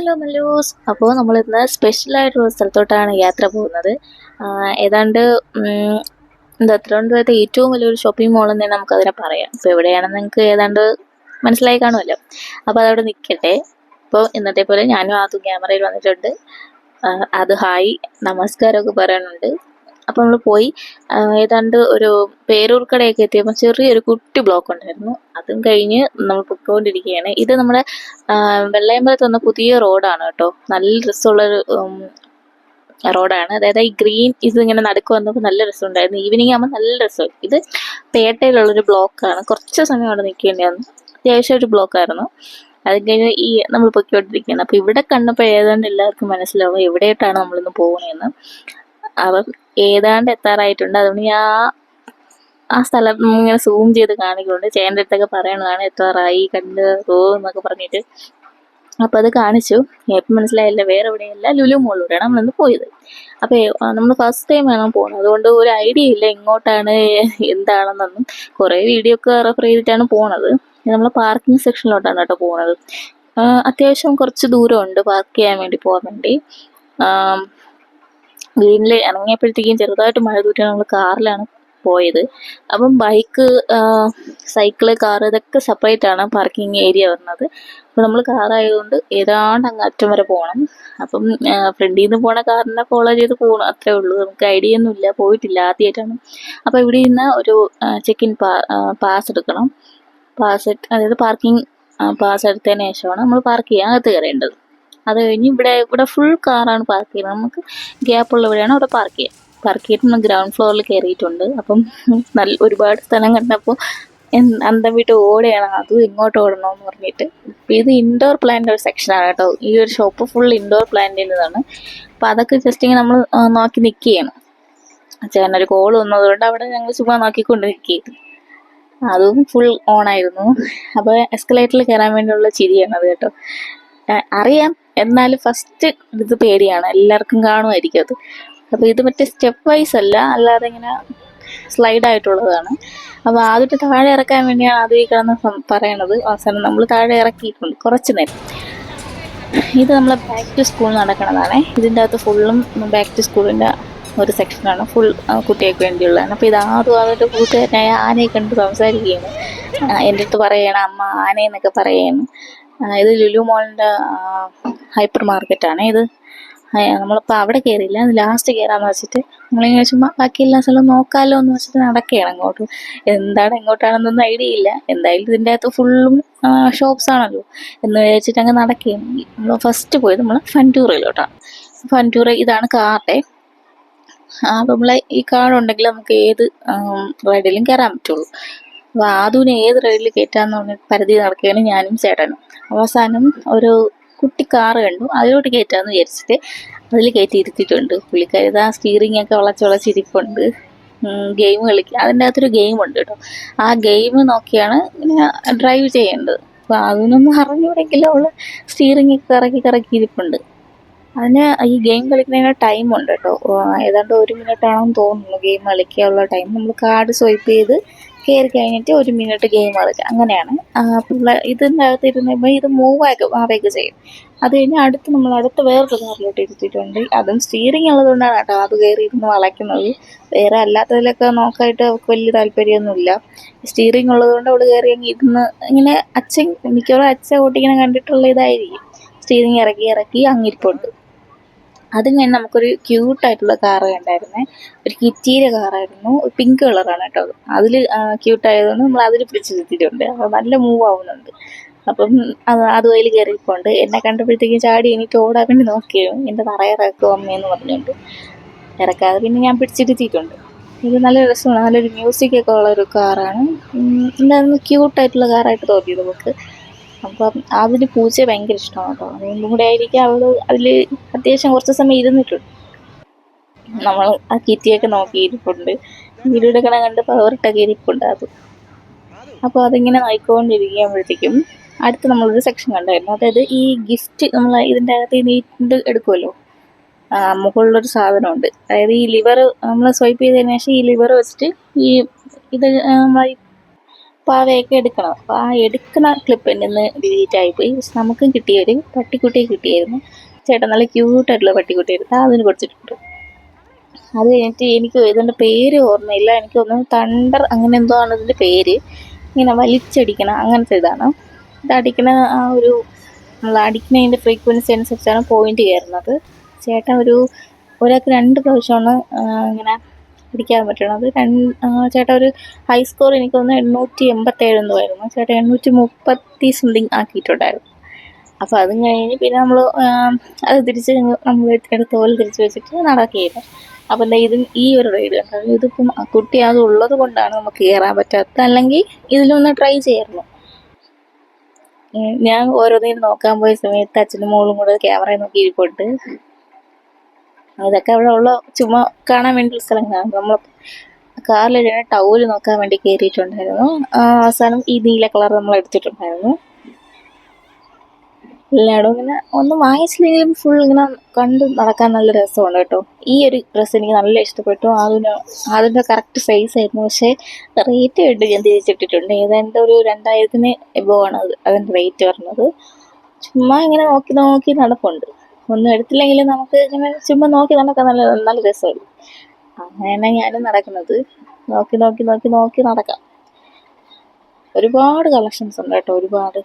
Hello Mallus അപ്പോൾ നമ്മൾ ഇന്ന് സ്പെഷ്യലായിട്ടുള്ള സ്ഥലത്തോട്ടാണ് യാത്ര പോകുന്നത്. ഏതാണ്ട് എന്താ തിരുവനന്തപുരത്തെ ഏറ്റവും വലിയൊരു ഷോപ്പിംഗ് മോൾ എന്ന് നമുക്കതിനെ പറയാം. ഇപ്പോൾ എവിടെയാണെന്ന് നിങ്ങൾക്ക് ഏതാണ്ട് മനസ്സിലായി കാണുമല്ലോ. അപ്പോൾ അതവിടെ നിൽക്കട്ടെ അപ്പോൾ ഇന്നത്തെ പോലെ ഞാനും ആദ്യം ക്യാമറയിൽ വന്നിട്ടുണ്ട്. അത് ഹായ് നമസ്കാരമൊക്കെ പറയാനുണ്ട്. അപ്പോൾ നമ്മൾ പോയി. ഏതാണ്ട് ഒരു പേരൂർക്കടയൊക്കെ എത്തിയപ്പോൾ ചെറിയൊരു കുട്ടി ബ്ലോക്ക് ഉണ്ടായിരുന്നു. അതും കഴിഞ്ഞ് നമ്മൾ പൊയ്ക്കൊണ്ടിരിക്കുകയാണ്. ഇത് നമ്മുടെ വെള്ളയമ്പലത്ത് വന്ന പുതിയ റോഡാണ് കേട്ടോ. നല്ല രസമുള്ളൊരു റോഡാണ്. അതായത് ഈ ഗ്രീൻ ഇത് ഇങ്ങനെ നടുക്ക് വന്നപ്പോൾ നല്ല രസമുണ്ടായിരുന്നു. ഈവനിങ് ആകുമ്പോൾ നല്ല രസം. ഇത് പേട്ടയിലുള്ളൊരു ബ്ലോക്കാണ്. കുറച്ച് സമയം അവിടെ നിൽക്കേണ്ടി വന്നു അത്യാവശ്യം ഒരു ബ്ലോക്കായിരുന്നു. അത് കഴിഞ്ഞ് ഈ നമ്മൾ പൊയ്ക്കൊണ്ടിരിക്കുകയാണ്. അപ്പോൾ ഇവിടെ കണ്ടപ്പോൾ ഏതാണ്ട് എല്ലാവർക്കും മനസ്സിലാവും എവിടെയായിട്ടാണ് നമ്മളിന്ന് പോകുന്നതെന്ന് അപ്പം ഏതാണ്ട് എത്താറായിട്ടുണ്ട്. അതുകൊണ്ട് ഞാൻ ആ- സ്ഥലം ഇങ്ങനെ സൂം ചെയ്ത് കാണിക്കുന്നുണ്ട്. ചേട്ടന്റെ അടുത്തൊക്കെ പറയണതാണ് എത്താറായി കണ്ട് റോ എന്നൊക്കെ പറഞ്ഞിട്ട്. അപ്പോൾ അത് കാണിച്ചു. ഇപ്പം മനസ്സിലായില്ല വേറെ എവിടെയല്ല ലുലു മോളിലൂടെയാണ് നമ്മളിന്ന് പോയത്. അപ്പോൾ നമ്മൾ ഫസ്റ്റ് ടൈം ആണ് പോകുന്നത് അതുകൊണ്ട് ഒരു ഐഡിയ ഇല്ല എങ്ങോട്ടാണ് എന്താണെന്നൊന്നും. കുറേ വീഡിയോ ഒക്കെ റെഫർ ചെയ്തിട്ടാണ് പോണത്. നമ്മൾ പാർക്കിംഗ് സെക്ഷനിലോട്ടാണ് കേട്ടോ പോണത്. അത്യാവശ്യം കുറച്ച് ദൂരമുണ്ട്. പാർക്ക് ചെയ്യാൻ വേണ്ടി പോകാൻ വേണ്ടി. വീട്ടിൽ ഇറങ്ങിയപ്പോഴത്തേക്കും ചെറുതായിട്ട് മഴ തൂറ്റി നമ്മൾ കാറിലാണ് പോയത്. അപ്പം ബൈക്ക് സൈക്കിൾ കാർ ഇതൊക്കെ സെപ്പറേറ്റ് ആണ് പാർക്കിംഗ് ഏരിയ വരുന്നത്. അപ്പം നമ്മൾ കാറായതുകൊണ്ട് ഏതാണ്ട് അങ്ങ് അറ്റം വരെ പോകണം അപ്പം ഫ്രണ്ടിൽ നിന്ന് പോണ കാറിനെ ഫോളോ ചെയ്ത് പോകണം അത്രേ ഉള്ളൂ. നമുക്ക് ഐഡിയ ഒന്നും ഇല്ല. പോയിട്ടില്ല ആദ്യമായിട്ടാണ് അപ്പോൾ ഇവിടെ നിന്ന് ഒരു ചെക്ക് ഇൻ പാസ് എടുക്കണം. പാസ് അതായത് പാർക്കിംഗ് പാസ് എടുത്തതിന് ശേഷമാണ് നമ്മൾ പാർക്ക് ചെയ്യാൻ അകത്ത് കയറേണ്ടത്. അത് കഴിഞ്ഞ് ഇവിടെ ഇവിടെ ഫുൾ കാറാണ് പാർക്ക് ചെയ്യുന്നത്. നമുക്ക് ഗ്യാപ്പ് ഉള്ളവിടെയാണ് അവിടെ പാർക്ക് ചെയ്യുക പാർക്ക് ചെയ്തിട്ട് നമ്മൾ ഗ്രൗണ്ട് ഫ്ലോറിൽ കയറിയിട്ടുണ്ട് അപ്പം നല്ല ഒരുപാട് സ്ഥലം കണ്ടപ്പോൾ അന്തം വിട്ട് ഓടുകയാണ്. അതും ഇങ്ങോട്ട് ഓടണമെന്ന് പറഞ്ഞിട്ട്. ഇത് ഇൻഡോർ പ്ലാന്റ് ഒരു സെക്ഷനാണ് കേട്ടോ. ഈ ഒരു ഷോപ്പ് ഫുൾ ഇൻഡോർ പ്ലാന്റിന്റെതാണ് അപ്പം അതൊക്കെ ജസ്റ്റ് ഇങ്ങനെ നമ്മൾ നോക്കി നിൽക്കുകയാണ് ചേട്ടനൊരു കോൾ വന്നതുകൊണ്ട് അവിടെ ഞങ്ങൾ ചുമ്മാ നോക്കിക്കൊണ്ട് നിൽക്കുകയായിരുന്നു അതും ഫുൾ ഓണായിരുന്നു അപ്പോൾ എസ്കലേറ്ററിൽ കയറാൻ വേണ്ടിയുള്ള ചിരിയാണ് അത് കേട്ടോ. അറിയാം. എന്നാലും ഫസ്റ്റ് ഇത് പേടിയാണ്. എല്ലാവർക്കും കാണുമായിരിക്കും അത്. അപ്പോൾ ഇത് മറ്റേ സ്റ്റെപ്പ് വൈസ് അല്ല അല്ലാതെ ഇങ്ങനെ സ്ലൈഡ് ആയിട്ടുള്ളതാണ്. അപ്പോൾ ആദ്യത്തെ താഴെ ഇറക്കാൻ വേണ്ടിയാണ് ആദ്യം ഈ കിടന്ന് പറയണത്. അവസാനം നമ്മൾ താഴെ ഇറക്കിയിട്ടുണ്ട് കുറച്ച് നേരം. ഇത് നമ്മളെ ബാക്ക് ടു സ്കൂൾ നടക്കണതാണ്. ഇതിന്റെ അകത്ത് ഫുള്ളും ബാക്ക് ടു സ്കൂളിന്റെ ഒരു സെക്ഷനാണ് ഫുൾ കുട്ടികൾക്ക് വേണ്ടിയുള്ളതാണ്. അപ്പോൾ ഇത് ആദ്യം അവരുടെ കൂട്ടുകാരനായ ആനയെ കണ്ട് സംസാരിക്കുകയാണ്. എന്റെ അടുത്ത് പറയണം അമ്മ ആനയെന്നൊക്കെ പറയുകയാണ് ഇത് ലുലു മോളിന്റെ ഹൈപ്പർ മാർക്കറ്റാണ് ഇത്. നമ്മളിപ്പോൾ അവിടെ കയറിയില്ല ലാസ്റ്റ് കയറാന്ന് വെച്ചിട്ട് നമ്മളിങ്ങനെ ചുമ്മാ ബാക്കി എല്ലാ സ്ഥലവും നോക്കാമല്ലോ എന്ന് വെച്ചിട്ട് നടക്കുകയാണ് അങ്ങോട്ട് എന്താണ് എങ്ങോട്ടാണെന്നൊന്നും ഐഡിയ ഇല്ല. എന്തായാലും ഇതിന്റെ അകത്ത് ഫുള്ളും ഷോപ്സ് ആണല്ലോ എന്ന് വിചാരിച്ചിട്ട് അങ്ങ് നടക്കുകയാണ് നമ്മൾ ഫസ്റ്റ് പോയത് നമ്മൾ ഫന്റൂറയിലോട്ടാണ് ഫന്റൂറ ഇതാണ് കാർഡേ നമ്മളെ ഈ കാർഡ് ഉണ്ടെങ്കിൽ നമുക്ക് ഏത് റൈഡിലും കയറാൻ പറ്റുള്ളൂ. അപ്പോൾ ആദുവിനെ ഏത് റൈഡിൽ കയറ്റാന്ന് പറഞ്ഞ് പരിധി നടക്കുകയാണ് ഞാനും ചേട്ടനും. അവസാനം ഒരു കുട്ടി കാറ് കണ്ടു. അതിലോട്ട് കയറ്റാന്ന് വിചാരിച്ചിട്ട് അതിൽ കയറ്റി ഇരുത്തിയിട്ടുണ്ട് പുള്ളിക്കാരി. ആ സ്റ്റീറിംഗ് ഒക്കെ വളച്ച് വളച്ചിരിപ്പുണ്ട് ഗെയിം കളിക്കുക അതിന്റെ അകത്തൊരു ഗെയിം ഉണ്ട് കേട്ടോ. ആ ഗെയിം നോക്കിയാണ് ഇങ്ങനെ ഡ്രൈവ് ചെയ്യേണ്ടത്. അപ്പോൾ അതിനൊന്നും അറിഞ്ഞൂടെങ്കിലും അവൾ സ്റ്റീറിംഗ് ഒക്കെ കറക്കി കറക്കി ഇരിപ്പുണ്ട്. അതിന് ഈ ഗെയിം കളിക്കുന്നതിന് ഉണ്ട് കേട്ടോ. ഏതാണ്ട് ഒരു മിനിറ്റ് ആണെന്ന് തോന്നുന്നു ഗെയിം കളിക്കാനുള്ള ടൈം നമ്മൾ കാർഡ് സ്വൈപ്പ് ചെയ്ത് കയറി കഴിഞ്ഞിട്ട് ഒരു മിനിറ്റ് ഗെയിം കളിക്കുക. അങ്ങനെയാണ്. പിള്ളേർ പിള്ളേ ഇതിന്റെ അകത്ത് ഇരുന്ന് ഇത് മൂവ് ആക്കി ആവുകയൊക്കെ ചെയ്യും. അത് കഴിഞ്ഞ് അടുത്ത് നമ്മൾ അടുത്ത് വേറൊരു കാറിലോട്ട് ഇരുത്തിയിട്ടുണ്ട്. അതും സ്റ്റിയറിംഗ് ഉള്ളതുകൊണ്ടാണ് കേട്ടോ അത് കയറി ഇരുന്ന് വളയ്ക്കുന്നത്. വേറെ അല്ലാത്തതിലൊക്കെ നോക്കായിട്ട് അവൾക്ക് വലിയ താല്പര്യമൊന്നുമില്ല. സ്റ്റിയറിംഗ് ഉള്ളതുകൊണ്ട് അവൾ കയറി അങ്ങ് ഇരുന്ന് ഇങ്ങനെ അച്ഛൻ മിക്കവാറും അച്ഛൻ ഓട്ടിങ്ങനെ കണ്ടിട്ടുള്ള ഇതായിരിക്കും. സ്റ്റിയറിംഗ് ഇറക്കി ഇറക്കി അങ്ങിരിപ്പുണ്ട് അതും കഴിഞ്ഞ് നമുക്കൊരു ക്യൂട്ടായിട്ടുള്ള കാറ് കണ്ടായിരുന്നേ. ഒരു കിറ്റീര കാറായിരുന്നു പിങ്ക് കളറാണ് കേട്ടോ അത്. അതിൽ ക്യൂട്ടായതുകൊണ്ട് നമ്മൾ അതിൽ പിടിച്ചിരുത്തിയിട്ടുണ്ട് അപ്പോൾ നല്ല മൂവ് ആവുന്നുണ്ട്. അപ്പം അത് അതും അതിൽ കയറിയിപ്പോണ്ട് എന്നെ കണ്ടപ്പോഴത്തേക്കും ചാടി എനിക്ക് ഓടാൻ വേണ്ടി നോക്കിയിരുന്നു എന്റെ തറയിറക്കും അമ്മയെന്ന് പറഞ്ഞുകൊണ്ട്. ഇറക്കാതെ പിന്നെ ഞാൻ പിടിച്ചിരുത്തിയിട്ടുണ്ട്. ഇത് നല്ല രസമാണ്. നല്ലൊരു മ്യൂസിക് ഒക്കെ ഉള്ള ഒരു കാറാണ് എന്തായിരുന്നു ക്യൂട്ടായിട്ടുള്ള കാറായിട്ട് തോന്നിയത് നമുക്ക്? അപ്പം അതിന് പൂച്ചയെ ഭയങ്കര ഇഷ്ടമാണ് കേട്ടോ. അതുകൊണ്ടും കൂടെ ആയിരിക്കും അവൾ അതിൽ അത്യാവശ്യം കുറച്ച് സമയം ഇരുന്നിട്ടുണ്ട് നമ്മൾ ആ കിറ്റിയൊക്കെ നോക്കിയിരിപ്പുണ്ട് വീഡിയോ എടുക്കണ കണ്ട് പവറിട്ടൊക്കെ ഇരിപ്പുണ്ട് അത്. അപ്പോൾ അതിങ്ങനെ നോക്കിക്കൊണ്ടിരിക്കുമ്പോഴത്തേക്കും അടുത്ത് നമ്മളൊരു സെക്ഷൻ കണ്ടായിരുന്നു. അതായത് ഈ ഗിഫ്റ്റ് നമ്മൾ ഇതിന്റെ അകത്ത് നീറ്റ് എടുക്കുമല്ലോ? മുകളിലൊരു സാധനമുണ്ട്. അതായത് ഈ ലിവർ നമ്മൾ സ്വൈപ്പ് ചെയ്തതിന് ശേഷം ഈ ലിവർ വെച്ചിട്ട് ഈ ഇത് നമ്മൾ പാവയൊക്കെ എടുക്കണം. അപ്പോൾ ആ എടുക്കുന്ന ക്ലിപ്പ് എന്നെ നിന്ന് ഡിലീറ്റ് ആയിപ്പോയി പക്ഷെ നമുക്കും കിട്ടിയൊരു പട്ടിക്കുട്ടിയെ കിട്ടിയായിരുന്നു. ചേട്ടൻ നല്ല ക്യൂട്ടായിട്ടുള്ള പട്ടിക്കുട്ടിയായിരുന്നു ആ അതിന് കൊടുത്തിട്ടുണ്ട് അത് കഴിഞ്ഞിട്ട് എനിക്ക് ഇതിന്റെ പേര് ഓർമ്മയില്ല. എനിക്ക് തോന്നുന്നു തണ്ടർ അങ്ങനെ എന്തോ ആണ് ഇതിന്റെ പേര്. ഇങ്ങനെ വലിച്ചടിക്കണം അങ്ങനത്തെ ഇതാണ്. ഇത് അടിക്കണ ആ ഒരു നമ്മൾ അടിക്കുന്നതിന്റെ ഫ്രീക്വൻസി അനുസരിച്ചാണ് പോയിന്റ് കയറുന്നത്. ചേട്ടൻ ഒരു ഒരാൾക്ക് രണ്ട് പ്രാവശ്യമാണ് ആ, ഇങ്ങനെ അടിക്കാൻ പറ്റണത് അത് ചേട്ടാ ഒരു ഹൈ സ്കോർ എനിക്ക് തോന്നുന്നു എണ്ണൂറ്റി എൺപത്തേഴ് എന്തോ ആയിരുന്നു ചേട്ടാ എണ്ണൂറ്റി മുപ്പത്തി സംതിങ് ആക്കിയിട്ടുണ്ടായിരുന്നു. അപ്പോൾ അതും കഴിഞ്ഞ് പിന്നെ നമ്മൾ അത് തിരിച്ച് നമ്മൾ എടുത്ത പോലെ തിരിച്ച് വെച്ചിട്ട് നടക്കുകയായിരുന്നു. അപ്പം എന്താ ഇതും ഈ ഒരു റൈഡ് കണ്ടത് ഇതിപ്പം കുട്ടി അത് ഉള്ളത് കൊണ്ടാണ് നമുക്ക് കയറാൻ പറ്റാത്തത്. അല്ലെങ്കിൽ ഇതിലൊന്ന് ട്രൈ ചെയ്യായിരുന്നു. ഞാൻ ഓരോന്നിനും നോക്കാൻ പോയ സമയത്ത് അച്ഛനും മോളും കൂടെ ക്യാമറയിൽ നോക്കി ഇരിപ്പുണ്ട്. ഇതൊക്കെ അവിടെ ഉള്ള ചുമ്മാ കാണാൻ വേണ്ടിയുള്ള സ്ഥലങ്ങളാണ്. നമ്മൾ കാറിൽ കാറിലിരുന്ന് ടൗൽ നോക്കാൻ വേണ്ടി കയറിയിട്ടുണ്ടായിരുന്നു. അവസാനം ഈ നീല കളർ നമ്മൾ എടുത്തിട്ടുണ്ടായിരുന്നു. എല്ലായിടും ഇങ്ങനെ ഒന്നും വാങ്ങിച്ചില്ലെങ്കിലും ഫുൾ ഇങ്ങനെ കണ്ട് നടക്കാൻ നല്ല രസമുണ്ട് കേട്ടോ. ഈ ഒരു ഡ്രസ്സ് എനിക്ക് നല്ല ഇഷ്ടപ്പെട്ടു. അതിന് അതിന്റെ കറക്റ്റ് സൈസ് ആയിരുന്നു. പക്ഷേ റേറ്റ് കണ്ട് ഞാൻ തിരിച്ചിട്ടിട്ടുണ്ട് ഏതാണ്ട് ഒരു രണ്ടായിരത്തിന് എബോ ആണ് അത് അതിന്റെ റേറ്റ് പറഞ്ഞത്. ചുമ്മാ ഇങ്ങനെ നോക്കി നോക്കി നടപ്പുണ്ട്. ഒന്നും എടുത്തില്ലെങ്കിലും നമുക്ക് ഇങ്ങനെ ചുമ്മാ നോക്കി നടക്കാൻ നല്ല നല്ല രസമായി അങ്ങനെയാണ് ഞാനും നടക്കുന്നത്. നോക്കി നോക്കി നോക്കി നോക്കി നടക്കാം. ഒരുപാട് കളക്ഷൻസ് ഉണ്ട് കേട്ടോ ഒരുപാട്.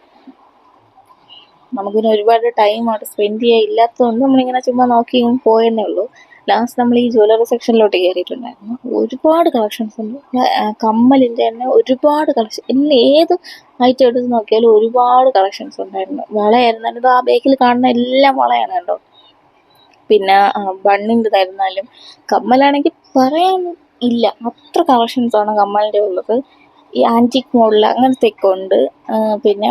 നമുക്കിനി ഒരുപാട് ടൈം അവിടെ സ്പെൻഡ് ചെയ്യാൻ ഇല്ലാത്തതുകൊണ്ട് നമ്മളിങ്ങനെ ചുമ്മാ നോക്കി പോയെന്നേ ഉള്ളൂ. ലാസ്റ്റ് നമ്മൾ ഈ ജ്വല്ലറി സെക്ഷനിലോട്ട് കയറിയിട്ടുണ്ടായിരുന്നു ഒരുപാട് കളക്ഷൻസ് ഉണ്ട്. കമ്മലിന്റെ തന്നെ ഒരുപാട് കളക്ഷൻ ഇന്ന് ഏത് ഐറ്റം എടുത്ത് നോക്കിയാലും ഒരുപാട് കളക്ഷൻസ് ഉണ്ടായിരുന്നു. വളയായിരുന്നു. ഇത് ആ ബേക്കിൽ കാണുന്ന എല്ലാം വളയാണ് കേട്ടോ. പിന്നെ ബണ്ണിന്റെ തരുന്നാലും കമ്മലാണെങ്കിൽ പറയാൻ ഇല്ല. അത്ര കളക്ഷൻസ് ആണ് കമ്മലിന്റെ ഉള്ളത്. ഈ ആന്റിക് മോഡൽ അങ്ങനത്തെ ഒക്കെ ഉണ്ട്. പിന്നെ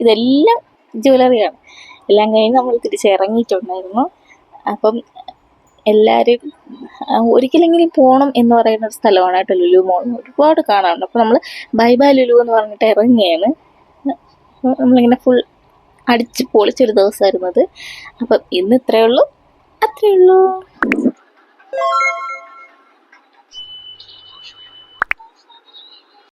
ഇതെല്ലാം ജ്വല്ലറിയാണ് എല്ലാം കഴിഞ്ഞ് നമ്മൾ തിരിച്ചിറങ്ങിയിട്ടുണ്ടായിരുന്നു അപ്പം എല്ലാവരും ഒരിക്കലെങ്കിലും പോകണം എന്ന് പറയുന്ന ഒരു സ്ഥലമാണ് കേട്ടോ ലുലു മോൾ ഒരുപാട് കാണാറുണ്ട്. അപ്പോൾ നമ്മൾ ബൈ ബൈ ലുലു എന്ന് പറഞ്ഞിട്ട് ഇറങ്ങിയാണ് നമ്മളിങ്ങനെ ഫുൾ അടിച്ച് പൊളിച്ചൊരു ദിവസമായിരുന്നത് അപ്പം ഇന്ന് ഇത്രയേ ഉള്ളൂ. അത്രയേ ഉള്ളൂ.